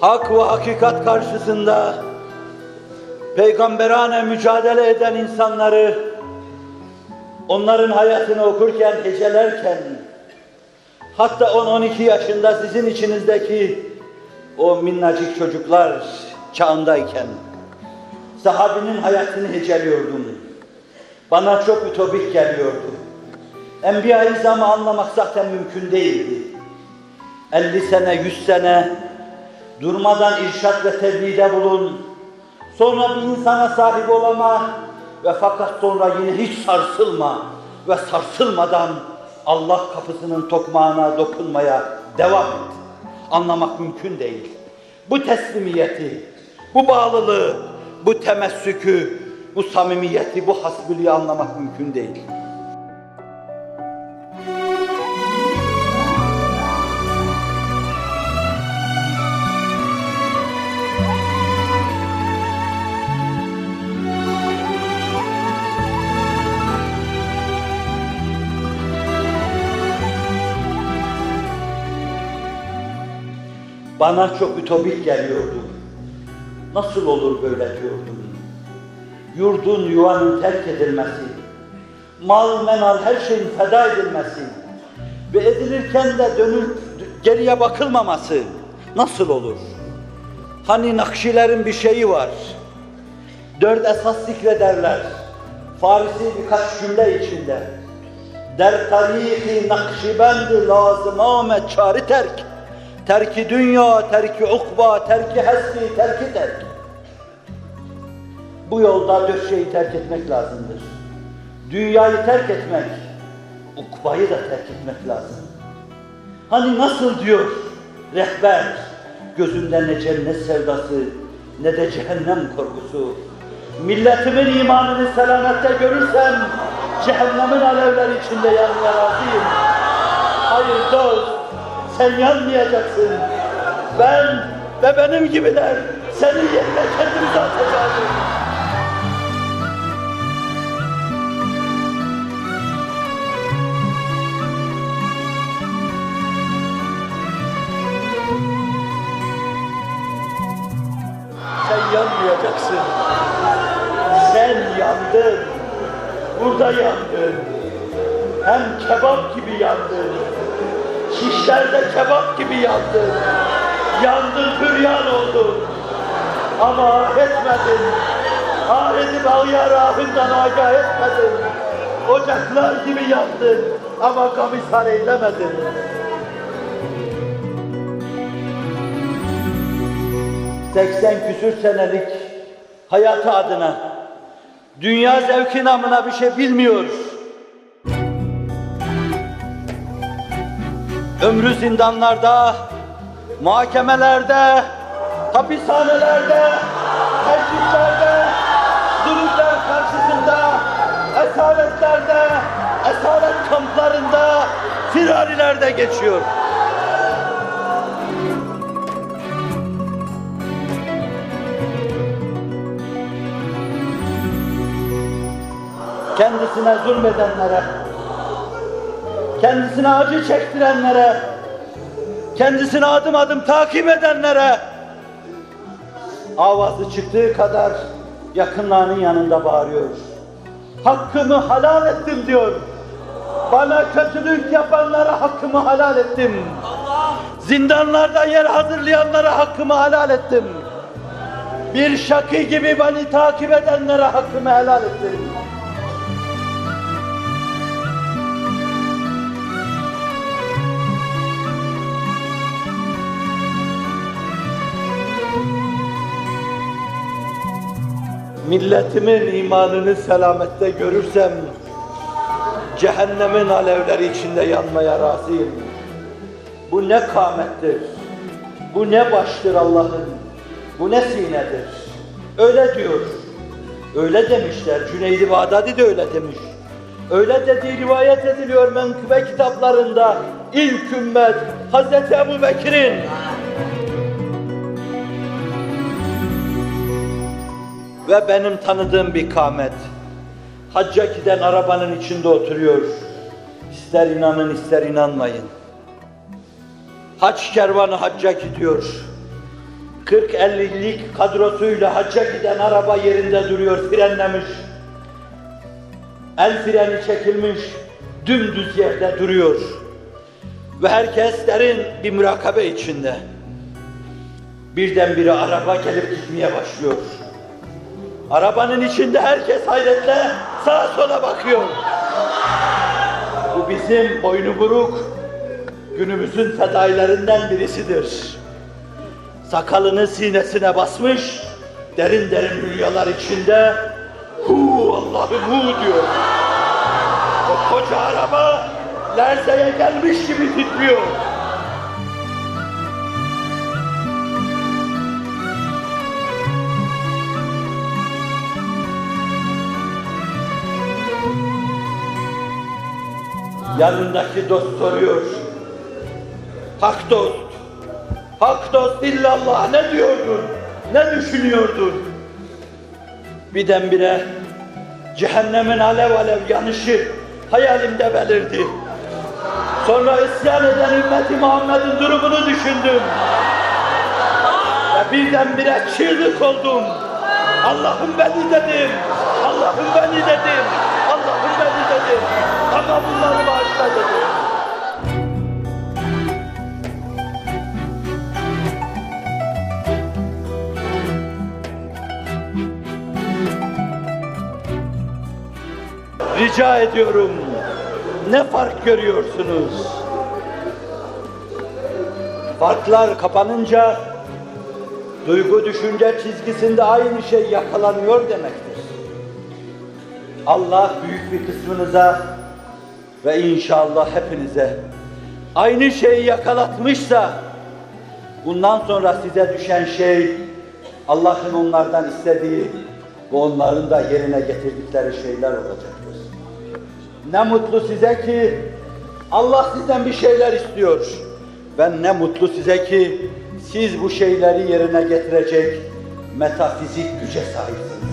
hak ve hakikat karşısında peygamberane mücadele eden insanları onların hayatını okurken, hecelerken hatta 10-12 yaşında sizin içinizdeki o minnacık çocuklar çağındayken sahabinin hayatını heceliyordum. Bana çok ütopik geliyordu. Enbiya-i anlamak zaten mümkün değildi. 50 sene, 100 sene durmadan irşat ve tebliğde bulun. Sonra bir insana sahip olama ve fakat sonra yine hiç sarsılma ve sarsılmadan Allah kapısının tokmağına dokunmaya devam et. Anlamak mümkün değil. Bu teslimiyeti, bu bağlılığı, bu temessükü, bu samimiyeti, bu hasbülüğü anlamak mümkün değil. Bana çok ütopik geliyordu. Nasıl olur böyle diyordum. Yurdun yuvanın terk edilmesi, mal menal her şeyin feda edilmesi ve edilirken de dönüp geriye bakılmaması nasıl olur? Hani Nakşilerin bir şeyi var. Dört esas zikrederler. Farisi birkaç cümle içinde. Der tarihi nakşibendi lazım Ahmet çari terk. Terki dünya, terki ukba, terki hesbi, terki terk. Bu yolda dört şeyi terk etmek lazımdır. Dünyayı terk etmek, ukbayı da terk etmek lazım. Hani nasıl diyor rehber, gözünde ne cennet sevdası, ne de cehennem korkusu. Milletimin imanını selamette görürsem, cehennemin alevleri içinde yanmaya razıyım. Hayır dost, sen yanmayacaksın. Ben ve benim gibiler senin yerine kendimizi atacağız. Sen yanmayacaksın. Sen yandın. Burada yandın. Hem kebap gibi yandın. Şişlerde kebap gibi yandın. Yandın püryan oldun. Ama ah etmedin. Ah edip ağya rahından agah etmedin. Ocaklar gibi yandın. Ama gamisar eylemedin. Seksen küsür senelik hayatı adına dünya zevki namına bir şey bilmiyor. Ömrü zindanlarda, muhakemelerde, hapishanelerde, teşviklerde, zulümler karşısında, esaretlerde, esaret kamplarında, firarilerde geçiyor. Kendisine zulmedenlere, kendisine acı çektirenlere, kendisine adım adım takip edenlere avazı çıktığı kadar yakınlarının yanında bağırıyor. Hakkımı halal ettim diyor. Bana kötülük yapanlara hakkımı halal ettim. Zindanlarda yer hazırlayanlara hakkımı halal ettim. Bir şakı gibi beni takip edenlere hakkımı helal ettim. Milletimin imanını selamette görürsem cehennemin alevleri içinde yanmaya razıyım. Bu ne kâmettir, bu ne baştır Allah'ın, bu ne sinedir. Öyle diyor, öyle demişler. Cüneydi Bağdadi de öyle demiş. Öyle dediği rivayet ediliyor menkıbe kitaplarında. İlk ümmet Hazreti Ebu Bekir'in ve benim tanıdığım bir kâmet. Hacca giden arabanın içinde oturuyor. İster inanın ister inanmayın. Hac kervanı hacca gidiyor. 40-50'lik kadrosuyla hacca giden araba yerinde duruyor, frenlemiş. El freni çekilmiş, dümdüz yerde duruyor. Ve herkes derin bir mürakabe içinde. Birdenbire araba gelip gitmeye başlıyor. Arabanın içinde herkes hayretle sağa sola bakıyor. Bu bizim boynu buruk, günümüzün fedailerinden birisidir. Sakalını sinesine basmış, derin derin rüyalar içinde hu Allah'ım hu diyor. O koca araba lerzeye gelmiş gibi titriyor. Yanındaki dost soruyor. Hak dost, hak dost illallah ne diyordun, ne düşünüyordun? Birdenbire cehennemin alev alev yanışı hayalimde belirdi. Sonra isyan eden ümmeti Muhammed'in durumunu düşündüm. Ve birdenbire çığlık oldum. Allah'ım beni dedim. Allah'ım beni dedim. Allah'ım beni dedim. Ama bunları Rica ediyorum. Ne fark görüyorsunuz? Farklar kapanınca duygu düşünce çizgisinde aynı şey yakalanıyor demektir. Allah büyük bir kısmınıza ve inşallah hepinize aynı şeyi yakalatmışsa bundan sonra size düşen şey Allah'ın onlardan istediği ve onların da yerine getirdikleri şeyler olacaktır. Ne mutlu size ki Allah sizden bir şeyler istiyor. Ben ne mutlu size ki siz bu şeyleri yerine getirecek metafizik güce sahipsiniz.